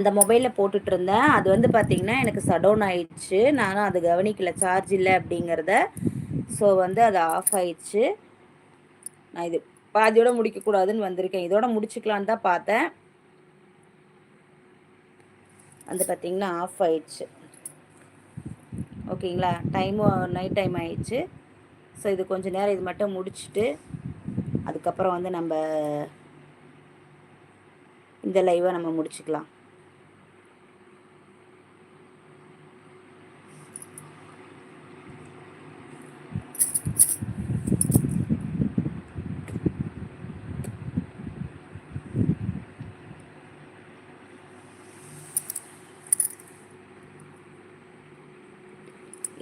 அந்த மொபைலில் போட்டுட்டு இருந்தேன் அது வந்து பார்த்திங்கன்னா எனக்கு சடவுன் ஆயிடுச்சு. நானும் அது கவனிக்கல. சார்ஜ் இல்லை அப்படிங்கிறத ஸோ வந்து அது ஆஃப் ஆயிடுச்சு. நான் இது பாதியோட முடிக்கக்கூடாதுன்னு வந்திருக்கேன். இதோட முடிச்சுக்கலான்னு தான் பார்த்தேன். வந்து பார்த்திங்கன்னா ஆஃப் ஆயிடுச்சு. ஓகேங்களா டைமும் நைட் டைம் ஆயிடுச்சு. ஸோ இது கொஞ்சம் நேரம் இது மட்டும் முடிச்சுட்டு அதுக்கப்புறம் வந்து நம்ம இந்த லைவை நம்ம முடிச்சுக்கலாம்.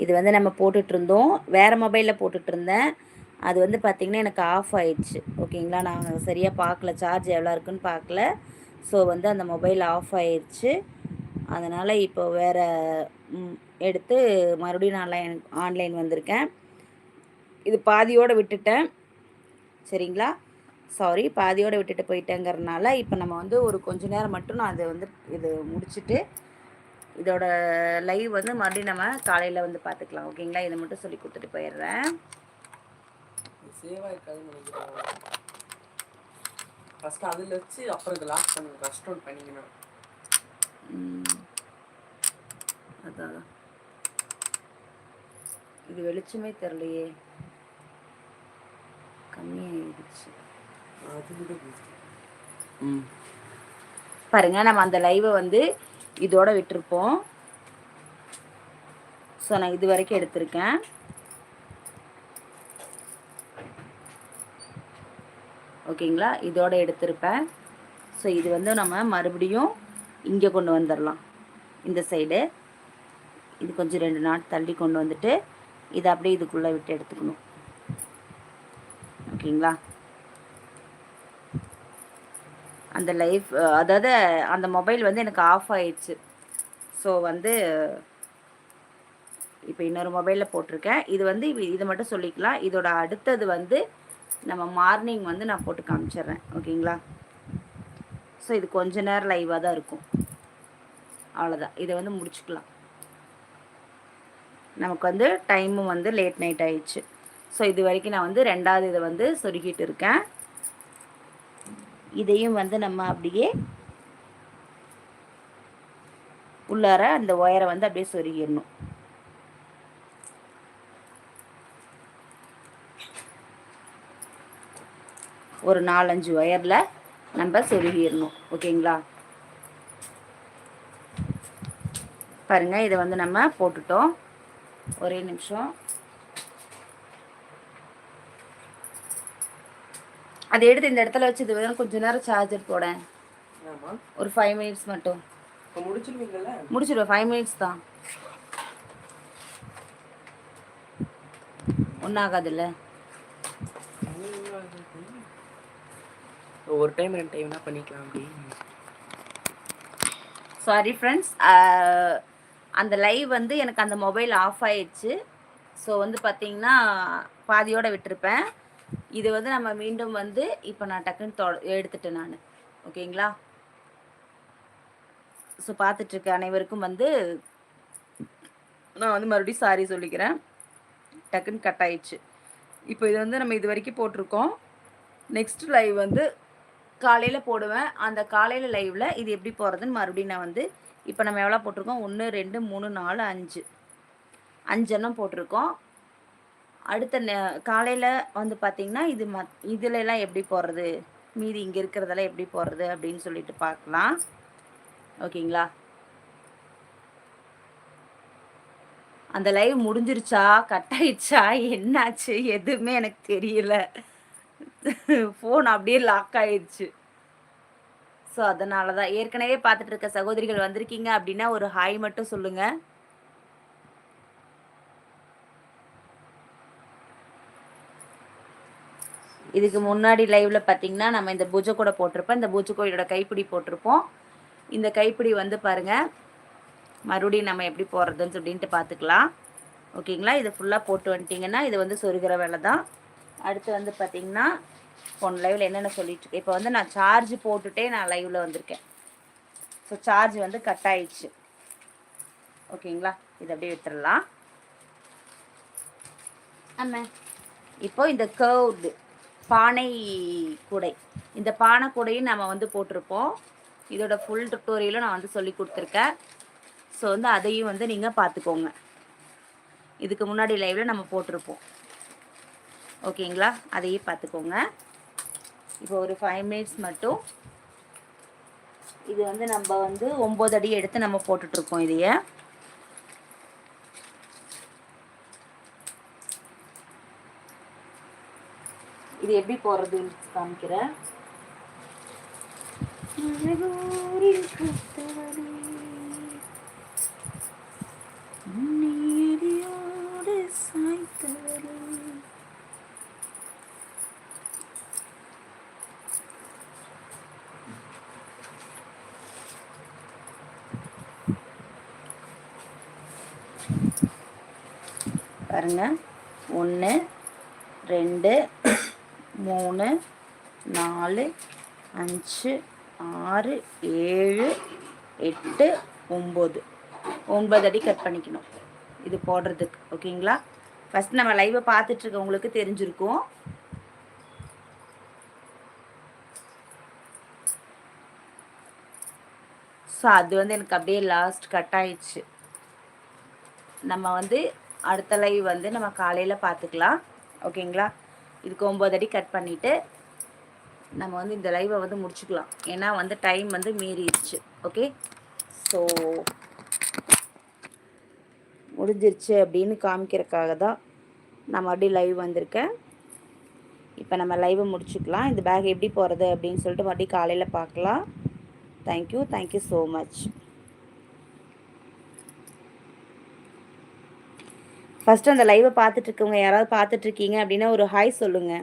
இது வந்து நம்ம போட்டுட்ருந்தோம். வேறு மொபைலில் போட்டுட்ருந்தேன். அது வந்து பார்த்திங்கன்னா எனக்கு ஆஃப் ஆயிடுச்சு. ஓகேங்களா? நான் சரியாக பார்க்கல சார்ஜ் எவ்வளோ இருக்குன்னு பார்க்கல ஸோ வந்து அந்த மொபைல் ஆஃப் ஆயிடுச்சு. அதனால் இப்போ வேறு எடுத்து மறுபடியும் நான் ஆன்லைன் வந்திருக்கேன். இது பாதியோடு விட்டுட்டேன். சரிங்களா? சாரி பாதியோடு விட்டுட்டு போயிட்டேங்கிறதுனால இப்போ நம்ம வந்து ஒரு கொஞ்ச நேரம் மட்டும் நான் அதை வந்து இது முடிச்சுட்டு இதோட லைவ் வந்து மறுபடியும் நம்ம காலையில் வந்து பார்த்துக்கலாம் ஓகேங்களா? இதை மட்டும் சொல்லி கொடுத்துட்டு போயிடுறேன். சேவாக இருக்காதுன்னு நினைக்கிறேன். ஃபஸ்ட்டு அதில் வச்சு அப்புறம் இதை லாக் பண்ணுங்க. ரெஸ்டோன் பண்ணிங்கன்னா அதான். இது வெளிச்சமே தெரிலையே கம்மியாகிடுச்சு அது பாருங்க நம்ம அந்த லைவை வந்து இதோட விட்டுருப்போம். ஸோ நான் இது வரைக்கும் எடுத்திருக்கேன். ஓகேங்களா? இதோட எடுத்திருப்பேன். ஸோ இது வந்து நம்ம மறுபடியும் இங்கே கொண்டு வந்துடலாம் இந்த சைடு. இது கொஞ்சம் ரெண்டு நாட் தள்ளி கொண்டு வந்துட்டு இதை அப்படியே இதுக்குள்ளே விட்டு எடுத்துக்கணும். ஓகேங்களா? அந்த லைஃப் அதாவது அந்த மொபைல் வந்து எனக்கு ஆஃப் ஆயிடுச்சு. ஸோ வந்து இப்போ இன்னொரு மொபைலில் போட்டிருக்கேன். இது வந்து இது மட்டும் சொல்லிக்கலாம். இதோட அடுத்தது வந்து நம்ம மார்னிங் வந்து நான் போட்டு காமிச்சிட்றேன். ஓகேங்களா? ஸோ இது கொஞ்ச நேரம் லைவாக தான் இருக்கும். அவ்வளோதான் இதை வந்து முடிச்சுக்கலாம். நமக்கு வந்து டைமும் வந்து லேட் நைட் ஆயிடுச்சு. ஸோ இது வரைக்கும் நான் வந்து ரெண்டாவது இதை வந்து சொருகிட்டு இருக்கேன். இதையும் வந்து நம்ம அப்படியே உள்ளார அந்த ஒயரை வந்து அப்படியே சொருகிடணும். ஒரு நாலஞ்சு ஒயரில் நம்ம சொருகிடணும். ஓகேங்களா? பாருங்கள் இதை வந்து நம்ம போட்டுட்டோம். ஒரே நிமிஷம். அதை எடுத்து இந்த இடத்துல வச்சு இது கொஞ்ச நேரம் சார்ஜர் போடேன். ஒரு ஃபைவ் மினிட்ஸ் மட்டும். முடிச்சிருவேன். ஃபைவ் மினிட்ஸ் தான். ஒன்றாகாதுல்ல ஒரு டைம் ரெண்டு டைம்னா பண்ணிக்கலாம் அப்படி. சாரி ஃப்ரெண்ட்ஸ் அந்த லைவ் வந்து எனக்கு அந்த மொபைல் ஆஃப் ஆயிடுச்சு. ஸோ வந்து பார்த்தீங்கன்னா பாதியோடு விட்டுருப்பேன். இது வந்து நம்ம மீண்டும் வந்து இப்போ நான் டக்குன்னு தொ எடுத்துட்டேன் நான். ஓகேங்களா? ஸோ பார்த்துட்ருக்க அனைவருக்கும் வந்து நான் வந்து மறுபடியும் சாரி சொல்லிக்கிறேன். டக்குன்னு கட் ஆயிடுச்சு. இப்போ இது வந்து நம்ம இது வரைக்கும் போட்டிருக்கோம். நெக்ஸ்ட் லைவ் வந்து காலையில் போடுவேன். அந்த காலையில் லைவில் இது எப்படி போகிறதுன்னு மறுபடியும் நான் வந்து இப்போ நம்ம எவ்வளோ போட்டிருக்கோம்? ஒன்று ரெண்டு மூணு நாலு அஞ்சு. அஞ்செண்ணம் போட்டிருக்கோம். அடுத்த நே காலையில் வந்து பார்த்திங்கன்னா இது மத் இதுலலாம் எப்படி போடுறது மீதி இங்கே இருக்கிறதெல்லாம் எப்படி போடுறது அப்படின்னு சொல்லிட்டு பார்க்கலாம் ஓகேங்களா? அந்த லைவ் முடிஞ்சிருச்சா? கட் ஆயிடுச்சா? என்னாச்சு? எதுவுமே எனக்கு தெரியல. ஃபோன் அப்படியே லாக் ஆயிடுச்சு. ஸோ அதனால தான் ஏற்கனவே பார்த்துட்டு இருக்க சகோதரிகள் வந்திருக்கீங்க அப்படின்னா ஒரு ஹாய் மட்டும் சொல்லுங்கள் இதுக்கு முன்னாடி லைவ்ல பார்த்தீங்கன்னா நம்ம இந்த பூஜை கூட போட்டிருப்போம். இந்த பூஜை கோயிலோட கைப்பிடி போட்டிருப்போம். இந்த கைப்பிடி வந்து பாருங்க மறுபடியும் நம்ம எப்படி போடுறதுன்னு அப்படின்ட்டு பார்த்துக்கலாம் ஓகேங்களா இது ஃபுல்லாக போட்டு வந்துட்டிங்கன்னா இது வந்து சொருகிற வேலை தான். அடுத்து வந்து பார்த்திங்கன்னா போன லைவில் என்னென்ன சொல்லிட்டு இப்போ வந்து நான் சார்ஜ் போட்டுட்டே நான் லைவில் வந்திருக்கேன். ஸோ சார்ஜ் வந்து கட் ஆயிடுச்சு. ஓகேங்களா இதை அப்படியே விட்டுறலாம். ஆமாம் இப்போ இந்த கர்வ்டு பானை கூடை இந்த பானை கூடையும் நம்ம வந்து போட்டிருப்போம். இதோட ஃபுல் டுட்டோரியலும் நான் வந்து சொல்லி கொடுத்துருக்கேன். ஸோ வந்து அதையும் வந்து நீங்கள் பார்த்துக்கோங்க. இதுக்கு முன்னாடி லைவில் நம்ம போட்டிருப்போம். ஓகேங்களா? அதையும் பார்த்துக்கோங்க. இப்போ ஒரு ஃபைவ் மினிட்ஸ் மட்டும். இது வந்து நம்ம வந்து ஒம்பது அடி எடுத்து நம்ம போட்டுட்ருக்கோம் இதையே. இது எப்படி போடுறதுன்னு காமிக்கிறேன். பாருங்க. ஒன்று ரெண்டு மூணு நாலு அஞ்சு ஆறு ஏழு எட்டு ஒம்பது. ஒம்பது அடி கட் பண்ணிக்கணும். இது போடுறதுக்கு ஓகேங்களா? ஃபஸ்ட் நம்ம லைவை பார்த்துட்ருக்கவங்களுக்கு தெரிஞ்சிருக்கும். ஸோ அது வந்து எனக்கு அப்படியே லாஸ்ட் கட் ஆயிடுச்சு. நம்ம வந்து அடுத்த லைவ் வந்து நம்ம காலையில் பார்த்துக்கலாம். ஓகேங்களா? இதுக்கு ஒம்பது அடி கட் பண்ணிவிட்டு நம்ம வந்து இந்த லைவை வந்து முடிச்சுக்கலாம். ஏன்னா வந்து டைம் வந்து மீறிடுச்சு. ஓகே ஸோ முடிஞ்சிருச்சு அப்படின்னு காமிக்கிறதுக்காக தான் நான் மறுபடியும் லைவ் வந்திருக்கேன். இப்போ நம்ம லைவை முடிச்சுக்கலாம். இந்த பேக் எப்படி போகிறது அப்படின்னு சொல்லிட்டு மறுபடியும் காலையில் பார்க்கலாம். Thank you thank you so much first அந்த லைவை பார்த்துட்டு இருக்கவங்க யாராவது பார்த்துட்டு இருக்கீங்க அப்படின்னா ஒரு ஹாய் சொல்லுங்க.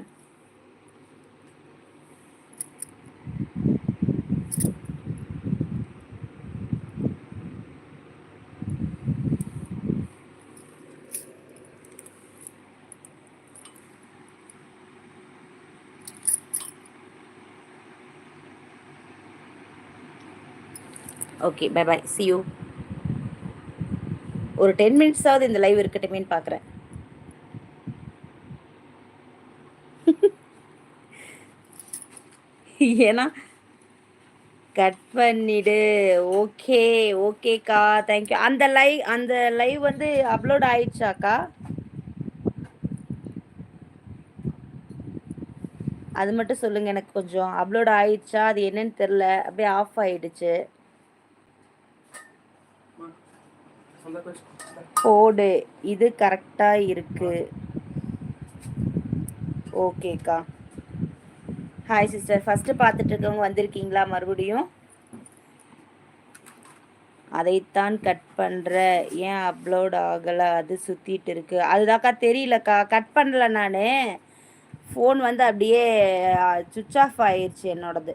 Okay bye bye see you ஒரு டென் மினிட்ஸாவது இந்த லைவ் இருக்கட்டுமேன்னு பார்க்குறேன் ஏன்னா கட் பண்ணிடு. ஓகே ஓகேக்கா தேங்க்யூ அந்த லைவ் அந்த லைவ் வந்து அப்லோட் ஆயிடுச்சாக்கா அது மட்டும் சொல்லுங்க எனக்கு கொஞ்சம் அப்லோட் ஆயிடுச்சா? அது என்னன்னு தெரில அப்படியே ஆஃப் ஆயிடுச்சு சொல்ல question. போடு. இது கரெக்டாக இருக்கு. ஓகேக்கா ஹாய் சிஸ்டர் ஃபஸ்ட்டு பார்த்துட்டு இருக்கவங்க வந்திருக்கீங்களா மறுபடியும்? அதைத்தான் கட் பண்ணுற ஏன் அப்லோட் ஆகலை? அது சுற்றிட்டு இருக்கு. அதுதாக்கா தெரியலக்கா. கட் பண்ணல நான். ஃபோன் வந்து அப்படியே சுவிட்ச் ஆஃப் ஆயிடுச்சு என்னோடது.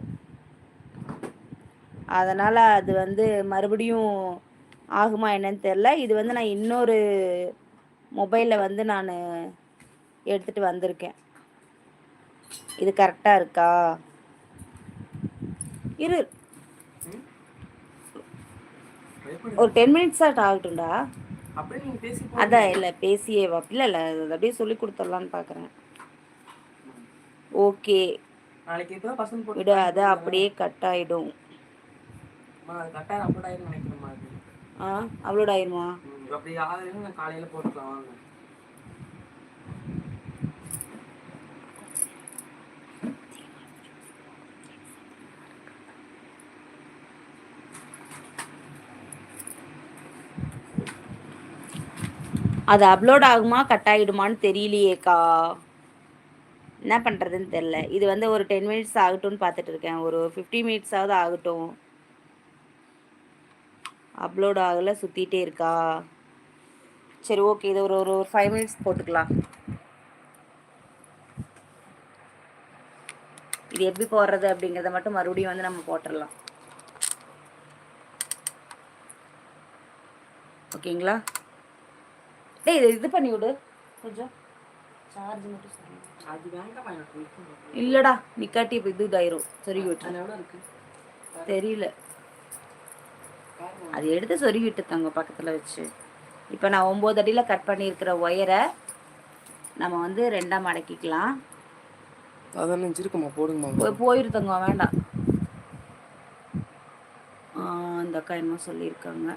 அதனால் அது வந்து மறுபடியும் ஆகுமா என்னன்னு தெரில இது வந்து நான் இன்னொரு மொபைலில் வந்து நான் எடுத்துகிட்டு வந்திருக்கேன். இது கரெக்டாக இருக்கா? இரு. ஒரு டென் மினிட்ஸ் ஆகட்டும்டா. நீங்க பேசி அதான் இல்லை பேசியே இல்லை இல்லை அப்படியே சொல்லி கொடுத்துடலான்னு பார்க்குறேன் ஓகே. விடு அது அப்படியே கட் ஆகிடும் நினைக்கிறேன் அது ஆ அப்லோட் ஆயிருமா? அப்படி ஆகுதுன்னு நான் காலையில போட்டுக்கலாம் வாங்க. அது அப்லோட் ஆகுமா கட் ஆகிடுமான்னு தெரியலையேக்கா. என்ன பண்ணுறதுன்னு தெரில இது வந்து ஒரு டென் மினிட்ஸ் ஆகட்டும்னு பார்த்துட்டு இருக்கேன். ஒரு ஃபிஃப்டி மினிட்ஸாவது ஆகட்டும். அப்லோட் ஆகலை சுற்றிட்டே இருக்கா? சரி ஓகே இது ஒரு ஒரு ஒரு ஃபைவ் மினிட்ஸ் போட்டுக்கலாம். இது எப்படி போடுறது அப்படிங்கிறத மட்டும் மறுபடியும் வந்து நம்ம போட்டுடலாம். ஓகேங்களா? டேய் இது இது பண்ணி விடு. கொஞ்சம். சார்ஜ் மட்டும். இல்லடா நிக்காட்டி இப்போ இது இதாயிரும். சரி விட்டு தெரியல. அது எடுத்து சொருகி விட்டுத்தாங்க பக்கத்தில் வச்சு. இப்போ நான் ஒம்பது அடியில் கட் பண்ணியிருக்கிற ஒயரை நம்ம வந்து ரெண்டாக மடக்கிக்கலாம் அதான் நினச்சிருக்கம்மா போடுங்கம்மா. போய் போயிருந்தங்க வேண்டாம். இந்த அக்கா என்ன சொல்லியிருக்காங்க.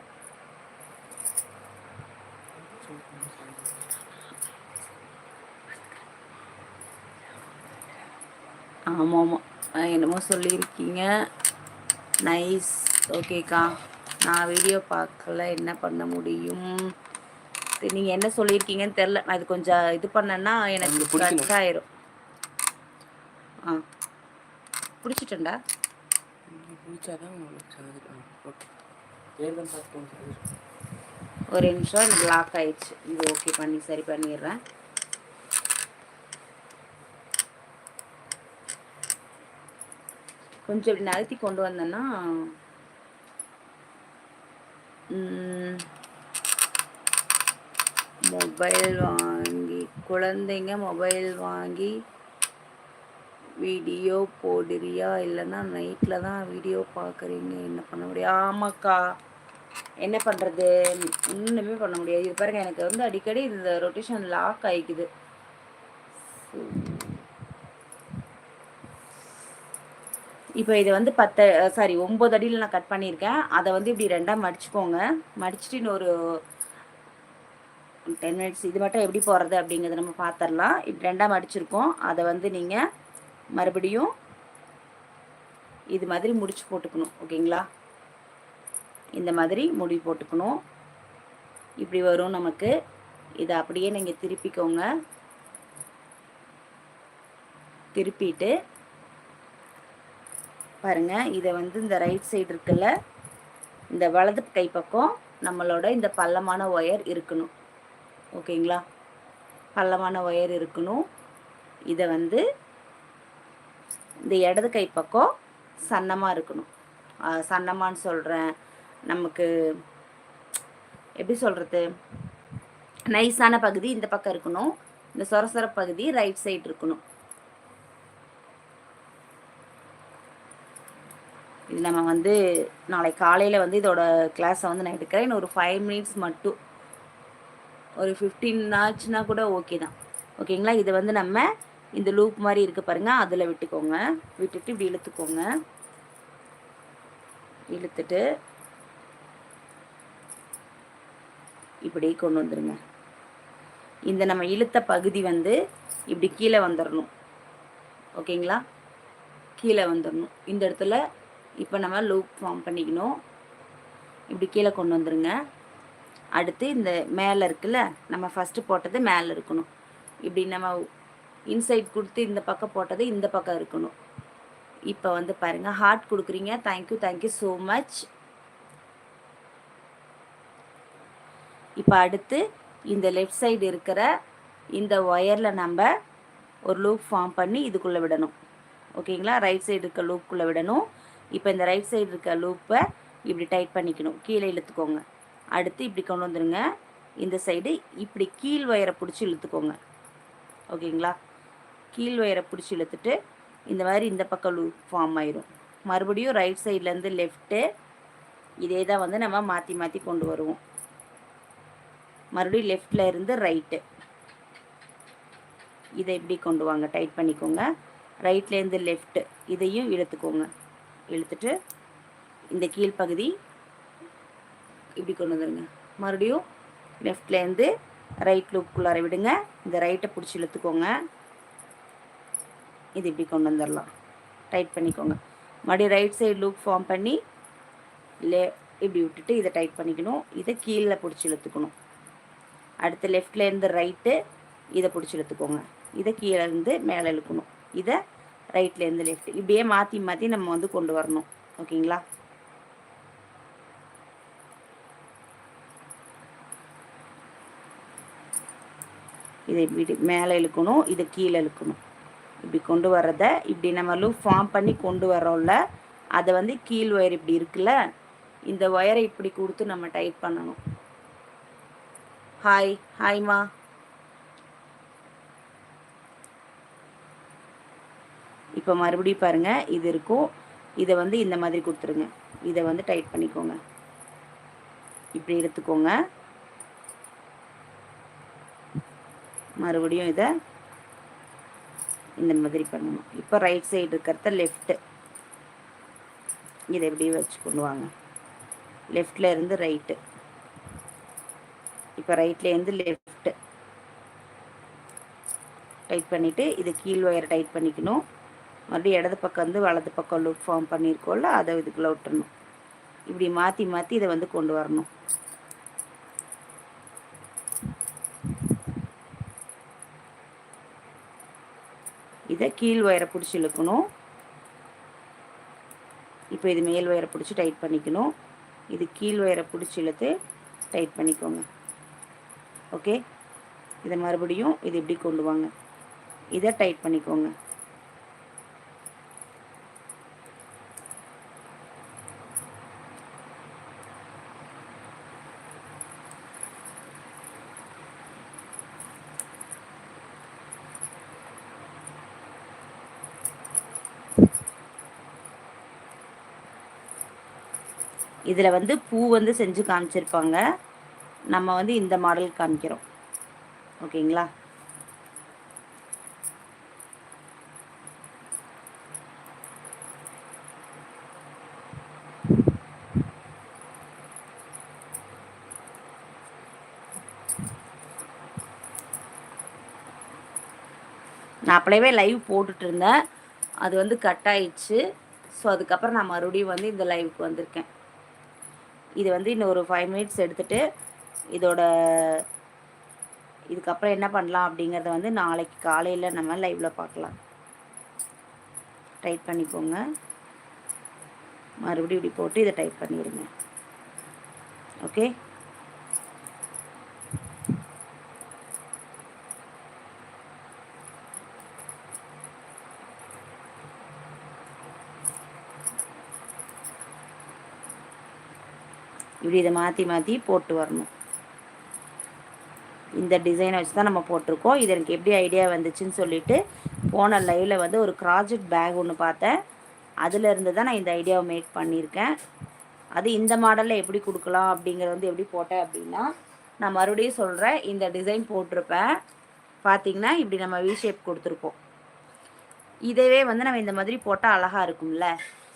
ஆமாம். ஆமாம் என்னமோ சொல்லியிருக்கீங்க. நைஸ் ஓகேக்கா நான் வீடியோ பார்க்கல என்ன பண்ண முடியும்? நீங்கள் என்ன சொல்லியிருக்கீங்கன்னு தெரில நான் இது கொஞ்சம் இது பண்ணேன்னா எனக்கு. கட் ஆயிரும் ஆ. பிடிச்சிட்டேன்டா. ஒரு நிமிஷம் எனக்கு லாக் ஆயிடுச்சு. இது ஓகே பண்ணி சரி பண்ணிடுறேன். கொஞ்சம் இப்படி நகர்த்தி கொண்டு வந்தேன்னா மொபைல் வாங்கி குழந்தைங்க மொபைல் வாங்கி வீடியோ போடுறியா? இல்லைன்னா நைட்டில் தான் வீடியோ பார்க்குறீங்க. என்ன பண்ண முடியும் ஆமாக்கா. என்ன பண்ணுறது ஒன்றுமே பண்ண முடியாது. இது பாருங்க எனக்கு வந்து அடிக்கடி இந்த ரொட்டேஷன் லாக் ஆகிக்குது இப்போ இது வந்து பத்து சாரி ஒம்பது அடியில் நான் கட் பண்ணியிருக்கேன். அதை வந்து இப்படி ரெண்டாக மடிச்சுக்கோங்க. மடிச்சுட்டு இன்னொரு டென் மினிட்ஸ் இது மட்டும் எப்படி போடுறது அப்படிங்கிறத நம்ம பார்த்துடலாம் இப்படி ரெண்டாக மடிச்சிருக்கோம். அதை வந்து நீங்கள் மறுபடியும் இது மாதிரி முடிச்சு போட்டுக்கணும். ஓகேங்களா? இந்த மாதிரி முடி போட்டுக்கணும். இப்படி வரும் நமக்கு. இதை அப்படியே நீங்கள் திருப்பிக்கோங்க. திருப்பிட்டு பாருங்க. இதை வந்து இந்த ரைட் சைடு இருக்குல்ல இந்த வலது கை பக்கம் நம்மளோட இந்த பள்ளமான ஒயர் இருக்கணும். ஓகேங்களா? பள்ளமான ஒயர் இருக்கணும். இதை வந்து இந்த இடது கை பக்கம் சன்னமாக இருக்கணும். சன்னமான்னு சொல்கிறேன் நமக்கு எப்படி சொல்கிறது நைஸான பகுதி இந்த பக்கம் இருக்கணும். இந்த சொர சொர பகுதி ரைட் சைடு இருக்கணும். நம்ம வந்து நாளை காலையில் வந்து இதோட கிளாஸை வந்து நான் எடுக்கிறேன். இன்னும் ஒரு ஃபைவ் மினிட்ஸ் மட்டும். ஒரு ஃபிஃப்டீன் ஆச்சுன்னா கூட ஓகே தான். ஓகேங்களா இது வந்து நம்ம இந்த லூப் மாதிரி இருக்குது பாருங்கள் அதில் விட்டுக்கோங்க. விட்டுட்டு இப்படி இழுத்துக்கோங்க. இழுத்துட்டு இப்படி கொண்டு வந்துடுங்க இந்த நம்ம இழுத்த பகுதி வந்து இப்படி கீழே வந்துடணும் ஓகேங்களா கீழே வந்துடணும் இந்த இடத்துல இப்போ நம்ம லூப் ஃபார்ம் பண்ணிக்கணும். இப்படி கீழே கொண்டு வந்துருங்க. அடுத்து இந்த மேலே இருக்குல்ல நம்ம ஃபஸ்ட்டு போட்டது மேலே இருக்கணும். இப்படி நம்ம இன்சைட் கொடுத்து இந்த பக்கம் போட்டது இந்த பக்கம் இருக்கணும். இப்போ வந்து பாருங்கள் ஹார்ட் கொடுக்குறீங்க. தேங்க்யூ தேங்க்யூ ஸோ மச் இப்போ அடுத்து இந்த லெஃப்ட் சைடு இருக்கிற இந்த ஒயரில் நம்ம ஒரு லூப் ஃபார்ம் பண்ணி இதுக்குள்ளே விடணும். ஓகேங்களா? ரைட் சைடு இருக்க லூப்புக்குள்ளே விடணும். இப்போ இந்த ரைட் சைடு இருக்க லூப்பை இப்படி டைட் பண்ணிக்கணும். கீழே இழுத்துக்கோங்க. அடுத்து இப்படி கொண்டு வந்துடுங்க இந்த சைடு இப்படி கீழ் ஒயரை பிடிச்சி இழுத்துக்கோங்க. ஓகேங்களா? கீழ் ஒயரை பிடிச்சி இழுத்துட்டு இந்த மாதிரி இந்த பக்கம் லூப் ஃபார்ம் ஆயிரும். மறுபடியும் ரைட் சைட்லேருந்து லெஃப்ட்டு இதே தான் வந்து நம்ம மாற்றி மாற்றி கொண்டு வருவோம். மறுபடியும் லெஃப்டில் இருந்து ரைட்டு இதை இப்படி கொண்டு வாங்க. டைட் பண்ணிக்கோங்க. ரைட்லேருந்து லெஃப்ட்டு இதையும் இழுத்துக்கோங்க. இழுத்துட்டு இந்த கீழ்ப்பகுதி இப்படி கொண்டு வந்துடுங்க மறுபடியும் லெஃப்ட்லேருந்து ரைட் லூப்புக்குள்ளார விடுங்க. இந்த ரைட்டை பிடிச்சி இழுத்துக்கோங்க. இது இப்படி கொண்டு வந்துடலாம். டைட் பண்ணிக்கோங்க. மறுபடியும் ரைட் சைடு லூப் ஃபார்ம் பண்ணி லே இப்படி விட்டுட்டு இதை டைட் பண்ணிக்கணும். இதை கீழே பிடிச்சி இழுத்துக்கணும். அடுத்து லெஃப்ட்லேருந்து ரைட்டு இதை பிடிச்சி இழுத்துக்கோங்க. இதை கீழே இருந்து மேலே இழுக்கணும். இதை ரைட்லேருந்து லெஃப்ட் இப்படியே மாற்றி மாற்றி நம்ம வந்து கொண்டு வரணும். ஓகேங்களா? இதை இப்படி மேலே இழுக்கணும் இதை கீழே இழுக்கணும். இப்படி கொண்டு வர்றத இப்படி நம்ம லூப் ஃபார்ம் பண்ணி கொண்டு வர்றோம்ல அதை வந்து கீழ் ஒயர் இப்படி இருக்குல்ல இந்த ஒயரை இப்படி கொடுத்து நம்ம டைட் பண்ணணும். ஹாய் ஹாய்மா இப்போ மறுபடியும் பாருங்கள் இது இருக்கும். இதை வந்து இந்த மாதிரி கொடுத்துருங்க. இதை வந்து டைட் பண்ணிக்கோங்க. இப்படி எடுத்துக்கோங்க. மறுபடியும் இதை இந்த மாதிரி பண்ணணும். இப்போ ரைட் சைடு இருக்கிறத லெஃப்ட்டு இதை எப்படி வச்சு கொண்டு வாங்க. லெஃப்டில் இருந்து ரைட்டு இப்போ ரைட்லேருந்து லெஃப்ட்டு டைட் பண்ணிவிட்டு இது கீழ் ஒயரை டைட் பண்ணிக்கணும். மறுபடியும் இடது பக்கம் வந்து வலது பக்கம் லுக் ஃபார்ம் பண்ணியிருக்கோம்ல அதை இதுக்குள்ளே விட்டுறணும். இப்படி மாற்றி மாற்றி இதை வந்து கொண்டு வரணும். இதை கீழ் ஒயரை பிடிச்சி இழுக்கணும். இப்போ இது மேல் ஒயரை பிடிச்சி டைட் பண்ணிக்கணும். இது கீழ் ஒயரை பிடிச்சி இழுத்து டைட் பண்ணிக்கோங்க. ஓகே இதை மறுபடியும் இது இப்படி கொண்டு வாங்க. இதை டைட் பண்ணிக்கோங்க. இதில் வந்து பூ வந்து செஞ்சு காமிச்சிருப்பாங்க. நம்ம வந்து இந்த மாடல் காமிக்கிறோம். ஓகேங்களா? நான் அப்படியே லைவ் போட்டுட்டு இருந்தேன். அது வந்து கட் ஆயிடுச்சு. ஸோ அதுக்கப்புறம் நான் மறுபடியும் வந்து இந்த லைவுக்கு வந்திருக்கேன். இது வந்து இன்னும் ஒரு ஃபைவ் மினிட்ஸ் எடுத்துகிட்டு இதோட இதுக்கப்புறம் என்ன பண்ணலாம் அப்படிங்கிறத வந்து நாளைக்கு காலையில் நம்ம லைவில் பார்க்கலாம். டைப் பண்ணிக்கோங்க. மறுபடியும் இப்படி போட்டு இதை டைப் பண்ணிடுங்க. ஓகே இப்படி இதை மாற்றி மாற்றி போட்டு வரணும். இந்த டிசைனை வச்சு தான் நம்ம போட்டிருக்கோம். இது எனக்கு எப்படி ஐடியா வந்துச்சுன்னு சொல்லிட்டு போன லைவில் வந்து ஒரு ப்ராஜெக்ட் பேக் ஒன்று பார்த்தேன். அதுலேருந்து தான் நான் இந்த ஐடியாவை மேக் பண்ணியிருக்கேன். அது இந்த மாடலில் எப்படி கொடுக்கலாம் அப்படிங்கிறது வந்து எப்படி போட்டேன் அப்படின்னா நான் மறுபடியும் சொல்கிறேன் இந்த டிசைன் போட்டிருப்பேன். பார்த்தீங்கன்னா இப்படி நம்ம வி ஷேப் கொடுத்துருப்போம் இதவே வந்து நம்ம இந்த மாதிரி போட்டால் அழகாக இருக்கும்ல.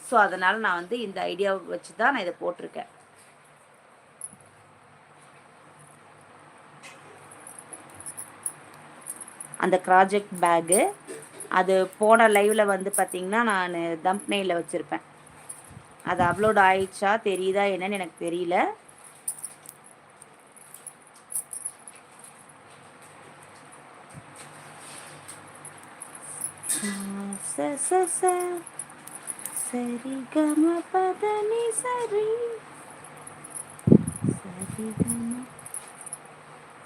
ஸோ அதனால் நான் வந்து இந்த ஐடியாவை வச்சு தான் நான் இதை போட்டிருக்கேன். அந்த ப்ராஜெக்ட் பேகு அது போன லைவில் வந்து பார்த்திங்கன்னா நான் தம்ப்னெயில் வச்சுருப்பேன். அது அப்லோட் ஆயிடுச்சா தெரியுதா என்னன்னு எனக்கு தெரியல. சரி கம பதனி சரி சரி. கம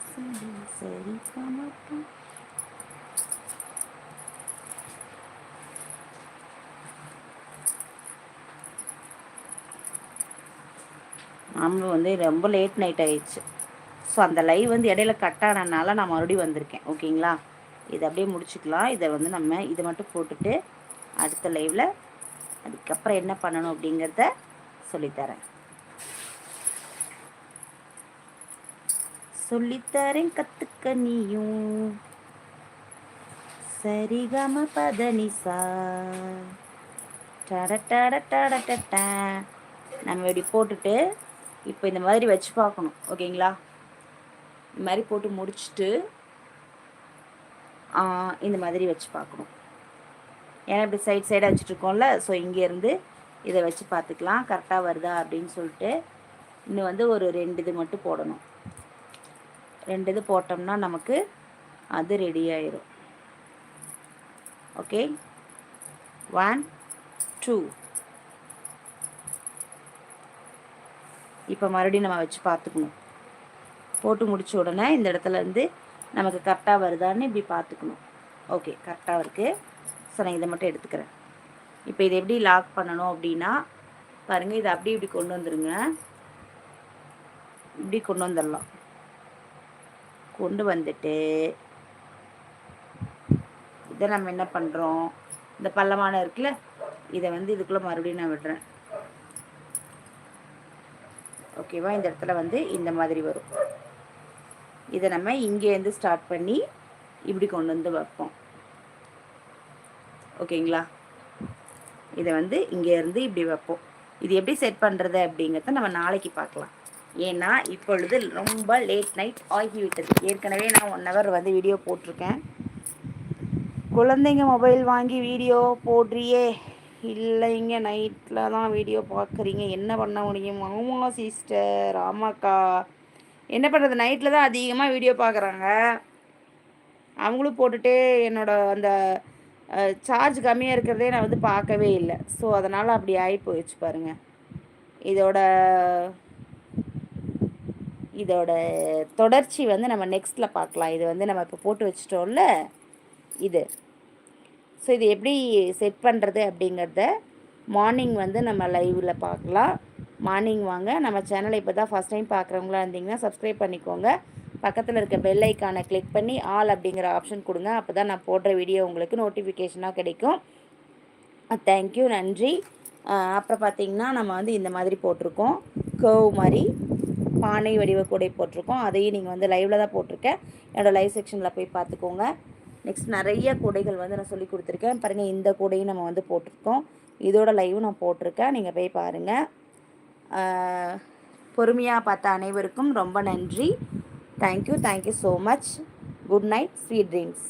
சரி சரி கம நாமளும் வந்து ரொம்ப லேட் நைட் ஆயிடுச்சு. ஸோ அந்த லைவ் வந்து இடையில கட் ஆனதுனால நான் மறுபடியும் வந்திருக்கேன். ஓகேங்களா இதை அப்படியே முடிச்சுக்கலாம். இதை வந்து நம்ம இதை மட்டும் போட்டுட்டு அடுத்த லைவில் அதுக்கப்புறம் என்ன பண்ணணும் அப்படிங்கிறத சொல்லித்தரேன். சொல்லித்தரேன் கற்றுக்க நீயும். சரிகம பதனிசா டட டட டட டட நம்ம இப்படி போட்டுட்டு இப்போ இந்த மாதிரி வச்சு பார்க்கணும். ஓகேங்களா? இந்த மாதிரி போட்டு முடிச்சுட்டு இந்த மாதிரி வச்சு பார்க்கணும். ஏன்னா இப்படி சைட் சைடாக வச்சுட்ருக்கோம்ல ஸோ இங்கேருந்து இதை வச்சு பார்த்துக்கலாம். கரெக்டாக வருதா அப்படின்னு சொல்லிட்டு இன்னும் வந்து ஒரு ரெண்டு இது மட்டும் போடணும். ரெண்டு இது போட்டோம்னா நமக்கு அது ரெடி ஆயிரும். ஓகே? ஒன் டூ இப்போ மறுபடியும் நம்ம வச்சு பார்த்துக்கணும். போட்டு முடிச்ச உடனே இந்த இடத்துல இருந்து நமக்கு கரெக்டாக வருதான்னு இப்படி பார்த்துக்கணும். ஓகே கரெக்டாக இருக்குது ஸோ நான் இதை மட்டும் எடுத்துக்கிறேன். இப்போ இதை எப்படி லாக் பண்ணணும் அப்படின்னா பாருங்கள் இதை அப்படி இப்படி கொண்டு வந்துடுங்க இப்படி கொண்டு வந்துடலாம். கொண்டு வந்துட்டு இதை நம்ம என்ன பண்ணுறோம் இந்த பள்ளமான இருக்குல்ல இதை வந்து இதுக்குள்ளே மறுபடியும் நான் விடுறேன். ஓகேவா? இந்த இடத்துல வந்து இந்த மாதிரி வரும். இதை நம்ம இங்கேருந்து ஸ்டார்ட் பண்ணி இப்படி கொண்டு வந்து வைப்போம். ஓகேங்களா? இதை வந்து இங்கேருந்து இப்படி வைப்போம். இது எப்படி செட் பண்ணுறது அப்படிங்கிறத நம்ம நாளைக்கு பார்க்கலாம். ஏன்னா இப்பொழுது ரொம்ப லேட் நைட் ஆகிவிட்டது. ஏற்கனவே நான் ஒன் ஹவர் வந்து வீடியோ போட்டிருக்கேன். குழந்தைங்க மொபைல் வாங்கி வீடியோ போடுறியே. இல்லைங்க நைட்டில் தான் வீடியோ பார்க்குறீங்க என்ன பண்ண முடியும்? ஆமாம் சிஸ்டர் ஆமாக்கா. என்ன பண்ணுறது நைட்டில் தான் அதிகமாக வீடியோ பார்க்குறாங்க அவங்களும் போட்டுட்டு என்னோடய அந்த சார்ஜ் கம்மியாக இருக்கிறதே நான் வந்து பார்க்கவே இல்லை. ஸோ அதனால் அப்படி ஆகி போயிடுச்சு பாருங்கள் இதோட இதோட தொடர்ச்சி வந்து நம்ம நெக்ஸ்ட்டில் பார்க்கலாம் இது வந்து நம்ம இப்போ போட்டு வச்சிட்டோம்ல? இது. ஸோ இது எப்படி செட் பண்ணுறது அப்படிங்கிறத மார்னிங் வந்து நம்ம லைவில் பார்க்கலாம். மார்னிங் வாங்க. நம்ம சேனலை இப்போ தான் ஃபஸ்ட் டைம் பார்க்குறவங்களா இருந்தீங்கன்னா சப்ஸ்கிரைப் பண்ணிக்கோங்க. பக்கத்தில் இருக்க பெல் ஐக்கானை கிளிக் பண்ணி ஆல் அப்படிங்கிற ஆப்ஷன் கொடுங்க. அப்போ தான் நான் போடுற வீடியோ உங்களுக்கு நோட்டிஃபிகேஷனாக கிடைக்கும். தேங்க்யூ நன்றி. அப்புறம் பார்த்தீங்கன்னா நம்ம வந்து இந்த மாதிரி போட்டிருக்கோம். கேவ் மாதிரி பானை வடிவ கூடை போட்டிருக்கோம். அதையும் நீங்கள் வந்து லைவில் தான் போட்டிருக்கேன் என்னோடய லைவ் செக்ஷனில் போய் பார்த்துக்கோங்க. நெக்ஸ்ட் நிறைய கூடைகள் வந்து நான் சொல்லி கொடுத்துருக்கேன். பாருங்கள் இந்த கூடையும் நம்ம வந்து போட்டிருக்கோம். இதோட லைவும் நான் போட்டிருக்கேன். நீங்கள் போய் பாருங்கள் பொறுமையாக பார்த்த அனைவருக்கும் ரொம்ப நன்றி. Thank you thank you so much good night sweet dreams